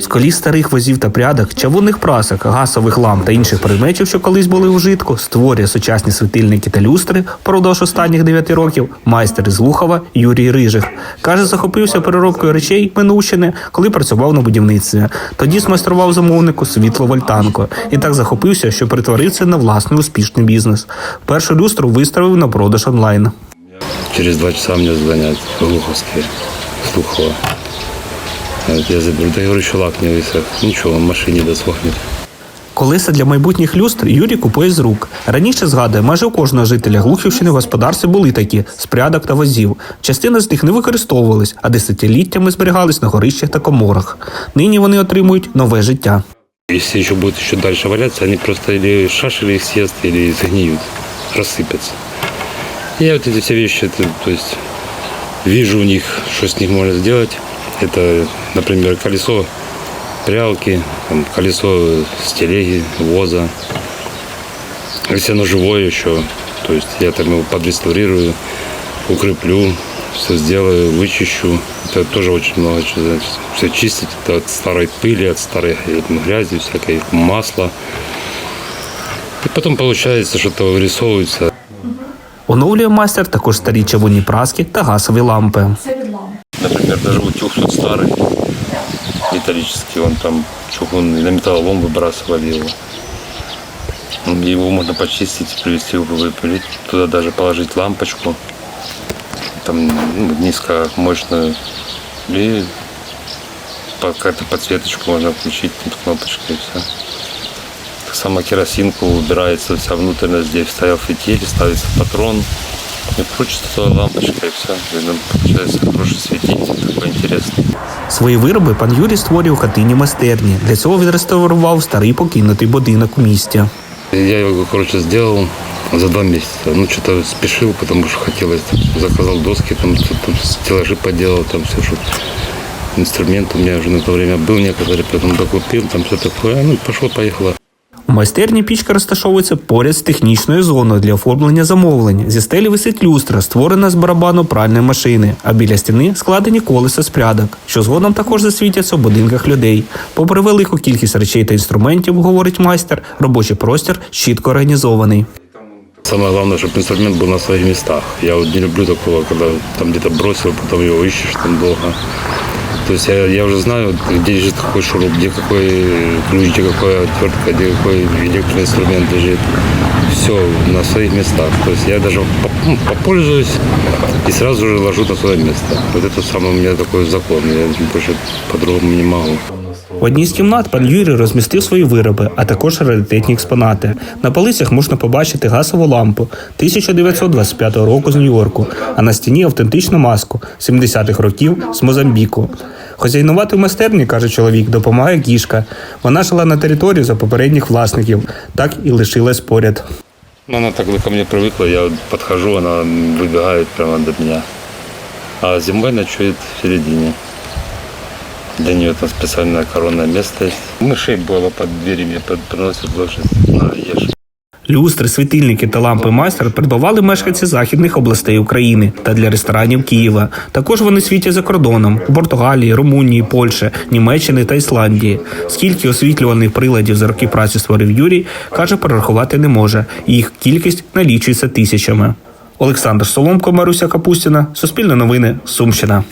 З коліс старих возів та прядок, чавунних прасок, газових ламп та інших предметів, що колись були у вжитку, створює сучасні світильники та люстри впродовж останніх дев'яти років майстер із Лухова Юрій Рижих. Каже, захопився переробкою речей Минущини, коли працював на будівництві. Тоді змайстрував замовнику світло-вольтанку і так захопився, що перетворив це на власний успішний бізнес. Першу люстру виставив на продаж онлайн. Через два часа мне звонят глуховские, Слухова. Вот Я заберу, да я говорю, еще лак не высох. Ничего, он в машине досохнет. Колеса для майбутніх люстр Юрій купує з рук. Раніше згадує, майже у кожного жителя Глухівщини в господарстві були такі з прядок та возів. Частина з них не використовувались, а десятиліттями зберігались на горищах та коморах. Нині вони отримують нове життя. Если еще будет еще дальше валяться, они просто или шашели их съест, или загниют, рассыпятся. Я вот эти все вещи, это, то есть, вижу у них, что с них можно сделать. Это, например, колесо прялки, там, колесо с телеги, воза. Если оно живое еще, то есть я там его подреставрирую, укреплю, все сделаю, вычищу. Это тоже очень много чего значит. Все чистить это от старой пыли, от старой э, грязи, всякой масла. И потом получается, что-то вырисовывается. Оновлює майстер також старі чавунні праски та газові лампи. Например, даже утюг тут старый, металлический, он там чугунный, на металлолом выбрасывали его. Его можно почистить, привести в выпилить, туда даже положить лампочку, там ну, низкомощную, и по- какую-то подсветочку можно включить тут кнопочкой и все. Так само керосинку убирается вся внутренность, здесь стоял фитиль, ставится патрон, и крутится туда лампочка и все. И нам получается хороший светить, такой интересный. Свої вироби пан Юрій створює у хатині майстерні. Для цього відреставрував старий покинутий будинок у місті. Я его, короче, сделал за два месяца. Ну, что-то спешил, потому что хотелось. Заказал доски, там, тут, там стеллажи поделал, там все, что инструмент у меня уже на то время был некоторые, потом докупил, там все такое. Ну, пошло-поехало. У майстерні пічка розташовується поряд з технічною зоною для оформлення замовлень. Зі стелі висить люстра, створена з барабану пральної машини, а біля стіни складені колеса з прядок, що згодом також засвітяться в будинках людей. Попри велику кількість речей та інструментів, говорить майстер, робочий простір чітко організований. Самое главное, чтобы инструмент был на своих местах. Я вот не люблю такого, когда там где-то бросил, потом его ищешь там долго. То есть я, я уже знаю, где лежит какой шуруп, где какой ключ, где какая отвертка, где какой электроинструмент лежит. Все на своих местах. То есть я даже поп- ну, попользуюсь и сразу же ложу на свое место. Вот это самый у меня такой закон. Я больше по-другому не могу. В одній з кімнат пан Юрій розмістив свої вироби, а також раритетні експонати. На полицях можна побачити газову лампу 1925 року з Нью-Йорку, а на стіні автентичну маску 70-х років з Мозамбіку. Хозяйнувати в майстерні, каже чоловік, допомагає кішка. Вона жила на території за попередніх власників, так і лишилась поряд. Ну, она так ко мне привыкла, я вот подхожу, она выбегает прямо до меня. А зимой ночует в середине. Для нее там специальное коронное место есть. Мышей было под дверями, под- приносят ложить. На, ешь. Люстри, світильники та лампи майстер придбавали мешканці західних областей України та для ресторанів Києва. Також вони світять за кордоном у Португалії, Румунії, Польщі, Німеччини та Ісландії. Скільки освітлювальних приладів за роки праці створив Юрій, каже, перерахувати не може. Їх кількість налічується тисячами. Олександр Соломко, Маруся Капустіна, Суспільне новини, Сумщина.